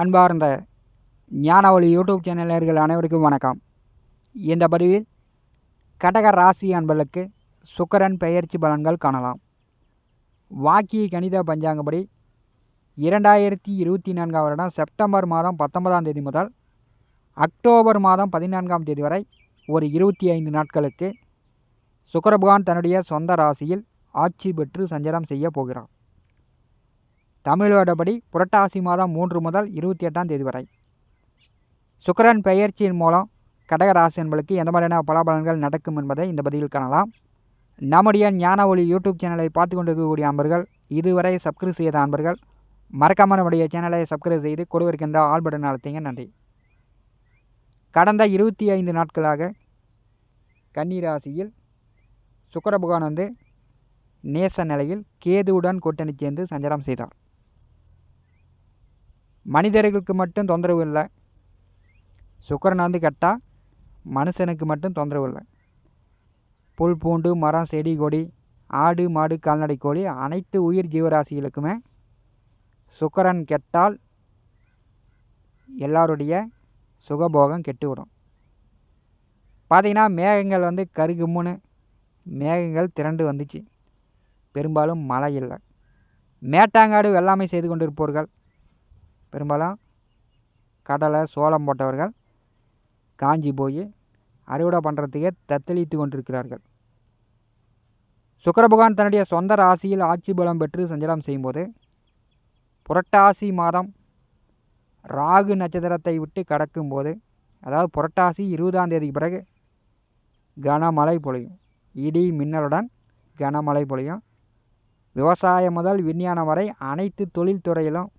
அன்பார்ந்த ஞானவழி யூடியூப் சேனலர்கள் அனைவருக்கும் வணக்கம். இந்த பதிவில் கடக ராசி அன்பர்களுக்கு சுக்கரன் பெயர்ச்சி பலன்கள் காணலாம். வாக்கிய கணித பஞ்சாங்கப்படி இரண்டாயிரத்தி இருபத்தி நான்காம் வருடம் செப்டம்பர் மாதம் பத்தொன்பதாம் தேதி முதல் அக்டோபர் மாதம் பதினான்காம் தேதி வரை ஒரு இருபத்தி ஐந்து நாட்களுக்கு சுக்கரபகவான் தன்னுடைய சொந்த ராசியில் ஆட்சி பெற்று சஞ்சாரம் செய்ய போகிறார். தமிழ் வருடப்படி புரட்டாசி மாதம் மூன்று முதல் இருபத்தி எட்டாம் தேதி வரை. சுக்கரன் பெயர்ச்சியின் மூலம் கடக ராசி என்பளுக்கு எந்த மாதிரியான பலாபலன்கள் நடக்கும் என்பதை இந்த பதிவில் காணலாம். நம்முடைய ஞான ஒளி யூடியூப் சேனலை பார்த்து கொண்டிருக்கக்கூடிய அன்பர்கள் இதுவரை சப்ஸ்கிரைப் செய்த அன்பர்கள் மறக்காம நம்முடைய சேனலை சப்ஸ்கிரைப் செய்து கொடுவிருக்கின்ற ஆல் பட்டன் அழுத்திங்க. நன்றி. கடந்த இருபத்தி ஐந்து நாட்களாக கன்னிராசியில் சுக்கர பகவான் வந்து நேச நிலையில் கேதுவுடன் கூட்டணி சேர்ந்து சஞ்சாரம் செய்தார். மனிதர்களுக்கு மட்டும் தொந்தரவு இல்லை. சுக்கரன் வந்து கெட்டால் மனுஷனுக்கு மட்டும் தொந்தரவு இல்லை. புல் பூண்டு மரம் செடி கொடி ஆடு மாடு கால்நடை கோழி அனைத்து உயிர் ஜீவராசிகளுக்குமே சுக்கரன் கெட்டால் எல்லாருடைய சுகபோகம் கெட்டுவிடும். பார்த்திங்கன்னா மேகங்கள் வந்து கருகும்முன்னு மேகங்கள் திரண்டு வந்துச்சு. பெரும்பாலும் மழை இல்லை. மேட்டாங்காடு வெள்ளாமை செய்து கொண்டிருப்பவர்கள் பெரும்பாலும் கடலை சோளம் போட்டவர்கள் காஞ்சி போய் அறுவடை பண்ணுறதுக்கே தத்தளித்து கொண்டிருக்கிறார்கள். சுக்கர பகவான் தன்னுடைய சொந்த ராசியில் ஆட்சி பலம் பெற்று சஞ்சலம் செய்யும்போது புரட்டாசி மாதம் ராகு நட்சத்திரத்தை விட்டு கடக்கும்போது அதாவது புரட்டாசி இருபதாம் தேதிக்கு பிறகு கனமழை பொழியும். இடி மின்னலுடன் கனமழை பொழியும். விவசாயம் முதல் விஞ்ஞானம் வரை அனைத்து தொழில்துறையிலும்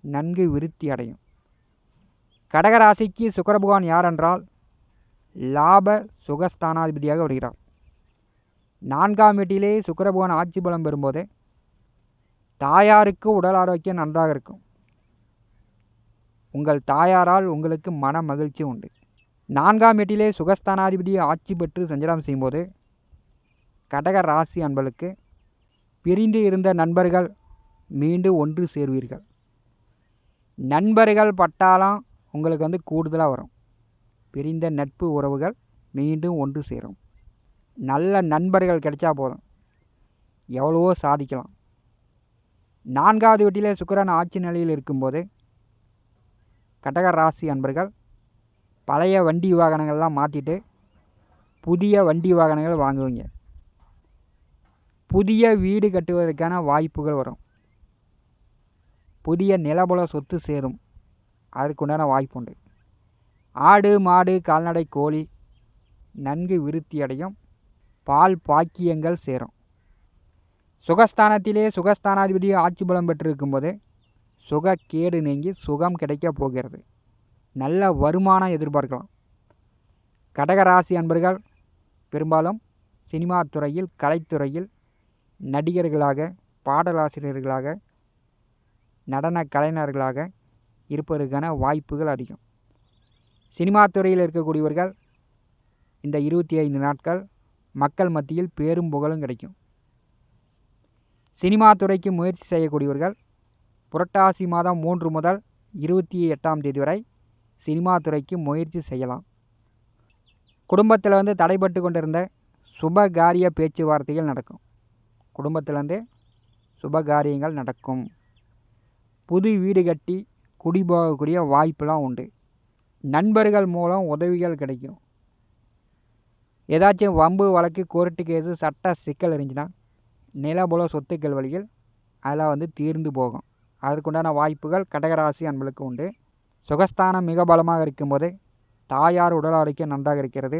நன்கு விருத்தி அடையும். கடகராசிக்கு சுக்கரபகவான் யார் என்றால் லாப சுகஸ்தானாதிபதியாக வருகிறார். நான்காம் வீட்டிலே சுக்கரபகவான் ஆட்சி பலம் பெறும்போது தாயாருக்கு உடல் ஆரோக்கியம் நன்றாக இருக்கும். உங்கள் தாயாரால் உங்களுக்கு மன மகிழ்ச்சி உண்டு. நான்காம் வீட்டிலே சுகஸ்தானாதிபதியை ஆட்சி பெற்று சஞ்சலம் செய்யும்போது கடக ராசி அன்பளுக்கு பிரிந்து இருந்த நண்பர்கள் மீண்டும் ஒன்று சேர்வீர்கள். நண்பர்கள் பட்டாலும் உங்களுக்கு வந்து கூடுதலாக வரும். பிரிந்த நட்பு உறவுகள் மீண்டும் ஒன்று சேரும். நல்ல நண்பர்கள் கிடைச்சா போதும். எவ்வளவோ சாதிக்கலாம். நான்காவது வீட்டிலே சுக்கரன் ஆட்சி நிலையில் இருக்கும்போது கடக ராசி அன்பர்கள் பழைய வண்டி வாகனங்கள்லாம் மாற்றிட்டு புதிய வண்டி வாகனங்கள் வாங்குவீங்க. புதிய வீடு கட்டுவதற்கான வாய்ப்புகள் வரும். புதிய நிலபுல சொத்து சேரும். அதற்குண்டான வாய்ப்பு உண்டு. ஆடு மாடு கால்நடை கோழி நன்கு விருத்தி அடையும். பால் பாக்கியங்கள் சேரும். சுகஸ்தானத்திலே சுகஸ்தானாதிபதி ஆட்சி பலம் பெற்றிருக்கும்போது போது சுகக்கேடு நீங்கி சுகம் கிடைக்கப் போகிறது. நல்ல வருமானம் எதிர்பார்க்கலாம். கடகராசி அன்பர்கள் பெரும்பாலும் சினிமா துறையில் கலைத்துறையில் நடிகர்களாக பாடலாசிரியர்களாக நடன கலைஞர்களாக இருப்பதற்கான வாய்ப்புகள் அதிகம். சினிமா துறையில் இருக்கக்கூடியவர்கள் இந்த இருபத்தி ஐந்து நாட்கள் மக்கள் மத்தியில் பேரும் புகழும் கிடைக்கும். சினிமா துறைக்கு முயற்சி செய்யக்கூடியவர்கள் புரட்டாசி மாதம் மூன்று முதல் இருபத்தி எட்டாம் தேதி வரை சினிமா துறைக்கு முயற்சி செய்யலாம். குடும்பத்தில் வந்து தடைபட்டு கொண்டிருந்த சுபகாரிய பேச்சுவார்த்தைகள் நடக்கும். குடும்பத்தில் சுபகாரியங்கள் நடக்கும். புது வீடு கட்டி குடிபோகக்கூடிய வாய்ப்பெலாம் உண்டு. நண்பர்கள் மூலம் உதவிகள் கிடைக்கும். ஏதாச்சும் வம்பு வழக்கு கோர்ட்டு கேஸு சட்ட சிக்கல் இருந்துச்சுன்னா நிலபுல சொத்துக்கள் வழியில் அதெல்லாம் வந்து தீர்ந்து போகும். அதற்குண்டான வாய்ப்புகள் கடகராசி அன்பளுக்கு உண்டு. சுகஸ்தானம் மிக பலமாக இருக்கும்போது தாயார் உடல் ஆரோக்கியம் நன்றாக இருக்கிறது.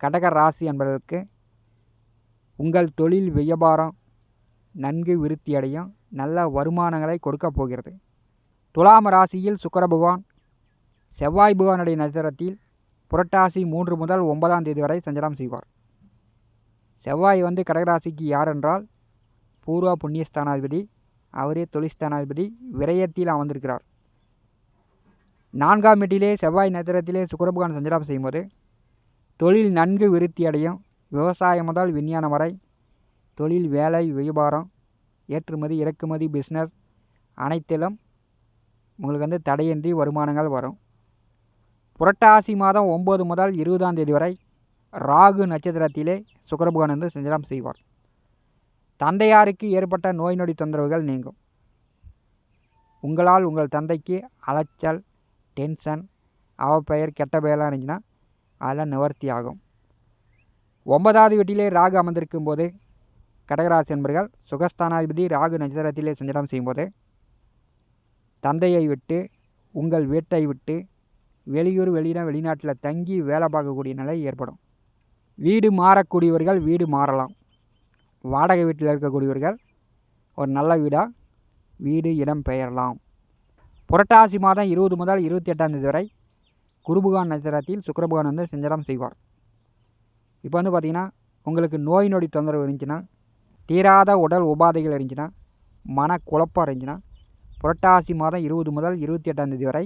கடக ராசி என்பதற்கு உங்கள் தொழில் வியாபாரம் நன்கு விருத்தி அடையும் நல்ல வருமானங்களை கொடுக்கப் போகிறது. துலாம் ராசியில் சுக்கர பகவான் செவ்வாய் பகவானுடைய நட்சத்திரத்தில் புரட்டாசி மூன்று முதல் ஒன்பதாம் தேதி வரை சஞ்சாரம் செய்வார். செவ்வாய் வந்து கடகராசிக்கு யார் என்றால் பூர்வ புண்ணியஸ்தானாதிபதி அவரே தொழில்ஸ்தானாதிபதி விரயத்தில் அமர்ந்திருக்கிறார். நான்காம் வீட்டிலே செவ்வாய் நட்சத்திரத்திலே சுக்கரபகவான் சஞ்சலம் செய்யும்போது தொழில் நன்கு விருத்தி அடையும் விவசாயம் முதல் விஞ்ஞானம் வரை தொழில் வேலை வியாபாரம் ஏற்றுமதி இறக்குமதி பிஸ்னஸ் அனைத்திலும் உங்களுக்கு வந்து தடையின்றி வருமானங்கள் வரும். புரட்டாசி மாதம் ஒம்பது முதல் இருபதாம் தேதி வரை ராகு நட்சத்திரத்திலே சுக்கரபகவான் வந்து சஞ்சலம் செய்வார். தந்தையாருக்கு ஏற்பட்ட நோய் நொடி தொந்தரவுகள் நீங்கும். உங்களால் உங்கள் தந்தைக்கு அலைச்சல் டென்ஷன் அவப்பெயர் கெட்ட பெயர்லாம் இருந்துச்சுன்னா அதெல்லாம் நிவர்த்தி ஆகும். ஒன்பதாவது வீட்டிலே ராகு அமர்ந்திருக்கும் போது கடகராசி என்பர்கள் சுகஸ்தானாதிபதி ராகு நட்சத்திரத்திலே சஞ்சாரம் செய்யும்போது தந்தையை விட்டு உங்கள் வீட்டை விட்டு வெளியூர் வெளியிடம் வெளிநாட்டில் தங்கி வேலை பார்க்கக்கூடிய நிலை ஏற்படும். வீடு மாறக்கூடியவர்கள் வீடு மாறலாம். வாடகை வீட்டில் இருக்கக்கூடியவர்கள் ஒரு நல்ல வீடாக வீடு இடம் பெயரலாம். புரட்டாசி மாதம் இருபது முதல் இருபத்தி எட்டாம் தேதி வரை குருபுகான் நட்சத்திரத்தில் சுக்கரபுகான் வந்து சஞ்சாரம் செய்வார். இப்போ வந்து பார்த்திங்கன்னா உங்களுக்கு நோய் நொடி தொந்தரவு இருந்துச்சுன்னா தீராத உடல் உபாதைகள் இருந்துச்சுன்னா மனக்குழப்பம் இருந்துச்சுன்னா புரட்டாசி மாதம் இருபது முதல் இருபத்தி எட்டாம் தேதி வரை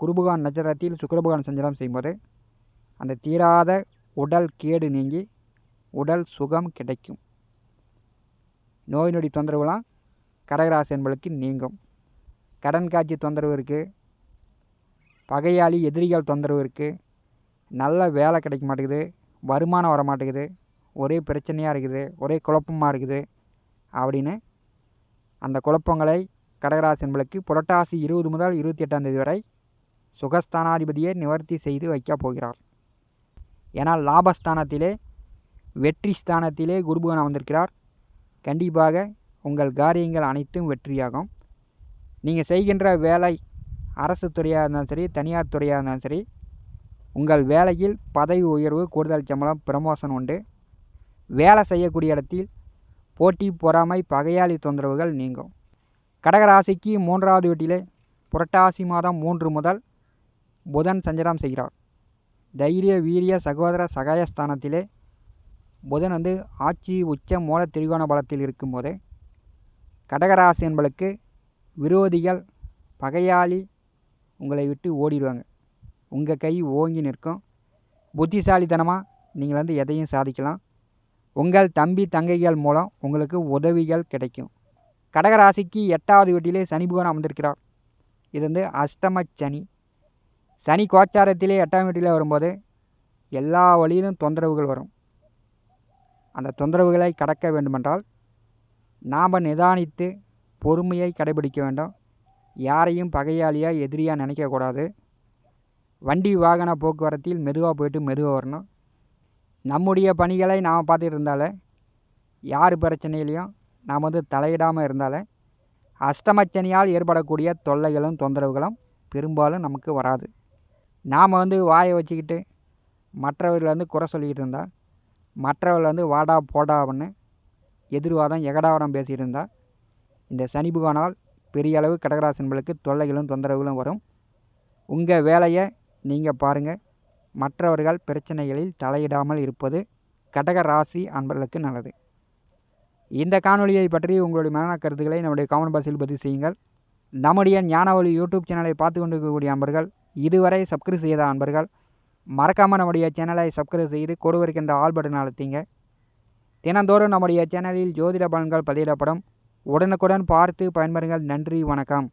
குருபுகான் நட்சத்திரத்தில் சுக்கரபகான் சஞ்சலம் செய்யும்போது அந்த தீராத உடல் கேடு நீங்கி உடல் சுகம் கிடைக்கும். நோய் நொடி தொந்தரவுலாம் கடகராசி என்பளுக்கு நீங்கும். கடன் காட்சி தொந்தரவு இருக்குது பகையாளி எதிரிகள் தொந்தரவு இருக்குது நல்ல வேலை கிடைக்க மாட்டேங்குது. வருமானம் வர மாட்டேங்குது ஒரே பிரச்சனையாக இருக்குது ஒரே குழப்பமாக இருக்குது அப்படின்னு அந்த குழப்பங்களை கடகராசி என்பளுக்கு புரட்டாசி இருபது முதல் இருபத்தி எட்டாம் தேதி வரை சுகஸ்தானாதிபதியை நிவர்த்தி செய்து வைக்கப் போகிறார். ஏன்னால் லாபஸ்தானத்திலே வெற்றி ஸ்தானத்திலே குருபுகன் வந்திருக்கிறார் கண்டிப்பாக உங்கள் காரியங்கள் அனைத்தும் வெற்றியாகும். நீங்கள் செய்கின்ற வேலை அரசு துறையாக இருந்தாலும் சரி தனியார் துறையாக இருந்தாலும் சரி உங்கள் வேலையில் பதவி உயர்வு கூடுதல் சம்பளம் ப்ரமோஷன் உண்டு. வேலை செய்யக்கூடிய இடத்தில் போட்டி பொறாமை பகையாளி தொந்தரவுகள் நீங்கும். கடகராசிக்கு மூன்றாவது வீட்டிலே புரட்டாசி மாதம் மூன்று முதல் புதன் சஞ்சரம் செய்கிறார். தைரிய வீரிய சகோதர சகாயஸ்தானத்திலே புதன் வந்து ஆட்சி உச்ச மூல திரிகோண பலத்தில் இருக்கும்போது கடகராசி என்பளுக்கு விரோதிகள் பகையாளி உங்களை விட்டு ஓடிடுவாங்க. உங்கள் கை ஓங்கி நிற்கும். புத்திசாலித்தனமாக நீங்கள் வந்து எதையும் சாதிக்கலாம். உங்கள் தம்பி தங்கைகள் மூலம் உங்களுக்கு உதவிகள் கிடைக்கும். கடகராசிக்கு எட்டாவது வீட்டிலே சனி புகன் அமர்ந்திருக்கிறார். இது வந்து அஷ்டம சனி. சனி கோச்சாரத்திலே எட்டாம் வீட்டிலே வரும்போது எல்லா வழியிலும் தொந்தரவுகள் வரும். அந்த தொந்தரவுகளை கடக்க வேண்டுமென்றால் நாம் நிதானித்து பொறுமையை கடைபிடிக்க வேண்டும். யாரையும் பகையாளியாக எதிரியாக நினைக்கக்கூடாது. வண்டி வாகன போக்குவரத்தில் மெதுவாக போயிட்டு மெதுவாக வரணும். நம்முடைய பணிகளை நாம் பார்த்துட்டு இருந்தாலே யார் பிரச்சனையிலையும் நாம் வந்து தலையிடாமல் இருந்தாலே? அஷ்டமச்சனியால் ஏற்படக்கூடிய தொல்லைகளும் தொந்தரவுகளும் பெரும்பாலும் நமக்கு வராது. நாம் வந்து வாயை வச்சுக்கிட்டு மற்றவர்கள் வந்து குறை சொல்லிக்கிட்டு இருந்தால் மற்றவர்கள் வந்து வாடா போடான்னு எதிர்வாதம் எகடாவடம் பேசிகிட்டு இருந்தால் இந்த சனி புகானால் பெரிய அளவு கடகராசன்களுக்கு தொல்லைகளும் தொந்தரவுகளும் வரும். உங்கள் வேலையை நீங்கள் பாருங்கள் மற்றவர்கள் பிரச்சனைகளில் தலையிடாமல் இருப்பது கடக ராசி அன்பர்களுக்கு நல்லது. இந்த காணொலியை பற்றி உங்களுடைய மரண கருத்துக்களை நம்முடைய கமெண்ட் பாக்ஸில் பதிவு செய்யுங்கள். நம்முடைய ஞானவழி யூடியூப் சேனலை பார்த்து கொண்டிருக்கக்கூடிய அன்பர்கள் இதுவரை சப்ஸ்கிரைப் செய்த அன்பர்கள் மறக்காமல் நம்முடைய சேனலை சப்ஸ்கிரைப் செய்து கொடுவருக்கின்ற ஆல் பட்டன் அழுத்திங்க. தினந்தோறும் நம்முடைய சேனலில் ஜோதிட பலன்கள் பதிவிடப்படும். உடனுக்குடன் பார்த்து பயன்பெறுங்கள். நன்றி வணக்கம்.